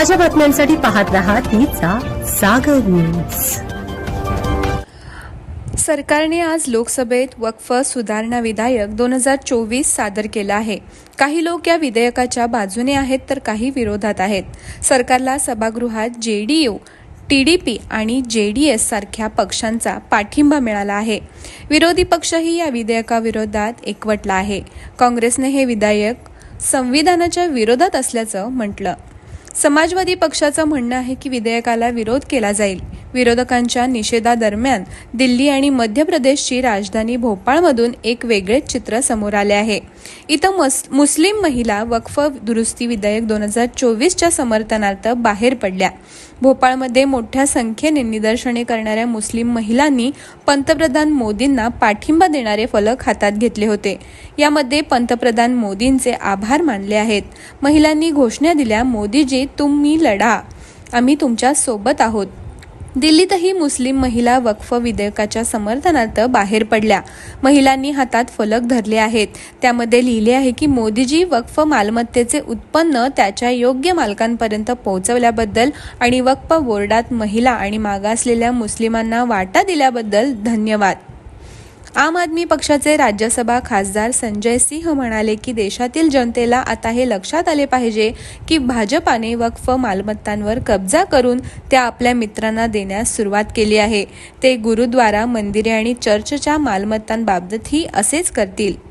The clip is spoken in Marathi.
ताज्या बातम्यांसाठी पाहत रहा तिचा सागर न्यूज. सरकारने आज लोकसभेत वक्फ सुधारणा विधायक दोन हजार चोवीस सादर केलं आहे. काही लोक या विधेयकाच्या बाजूने आहेत तर काही विरोधात आहेत. सरकारला सभागृहात जेडीयू टीडीपी आणि जेडीएस सारख्या पक्षांचा पाठिंबा मिळाला आहे. विरोधी पक्षही या विधेयकाविरोधात एकवटला आहे. काँग्रेसने हे विधेयक संविधानाच्या विरोधात असल्याचं म्हटलं. समाजवादी पक्षाचं म्हणणं आहे की विधेयकाला विरोध केला जाईल. विरोधकांच्या निषेधादरम्यान दिल्ली आणि मध्य प्रदेशची राजधानी भोपाळमधून एक वेगळेच चित्र समोर आले आहे. इथं मस मुस्लिम महिला वक्फ दुरुस्ती विधेयक दोन हजार चोवीसच्या समर्थनार्थ बाहेर पडल्या. भोपाळमध्ये मोठ्या संख्येने निदर्शने करणाऱ्या मुस्लिम महिलांनी पंतप्रधान मोदींना पाठिंबा देणारे फलक हातात घेतले होते. यामध्ये पंतप्रधान मोदींचे आभार मानले आहेत. महिलांनी घोषणा दिल्या मोदीजी तुम्ही लढा. आम्ही तुमच्यासोबत आहोत. दिल्लीतही मुस्लिम महिला वक्फ विधेयकाच्या समर्थनार्थ बाहेर पडल्या. महिलांनी हातात फलक धरले आहेत. त्यामध्ये लिहिले आहे की मोदीजी वक्फ मालमत्तेचे उत्पन्न त्याच्या योग्य मालकांपर्यंत पोहोचवल्याबद्दल आणि वक्फ बोर्डात महिला आणि मागासलेल्या मुस्लिमांना वाटा दिल्याबद्दल धन्यवाद. आम आदमी पक्षाचे राज्यसभा खासदार संजय सिंह म्हणाले की देशातील जनतेला आता हे लक्षात आले पाहिजे की भाजपाने वक्फ मालमत्तांवर कब्जा करून त्या आपल्या मित्रांना देण्यास सुरुवात केली आहे. ते गुरुद्वारा मंदिरे आणि चर्चच्या मालमत्तांबाबतही असेच करतील.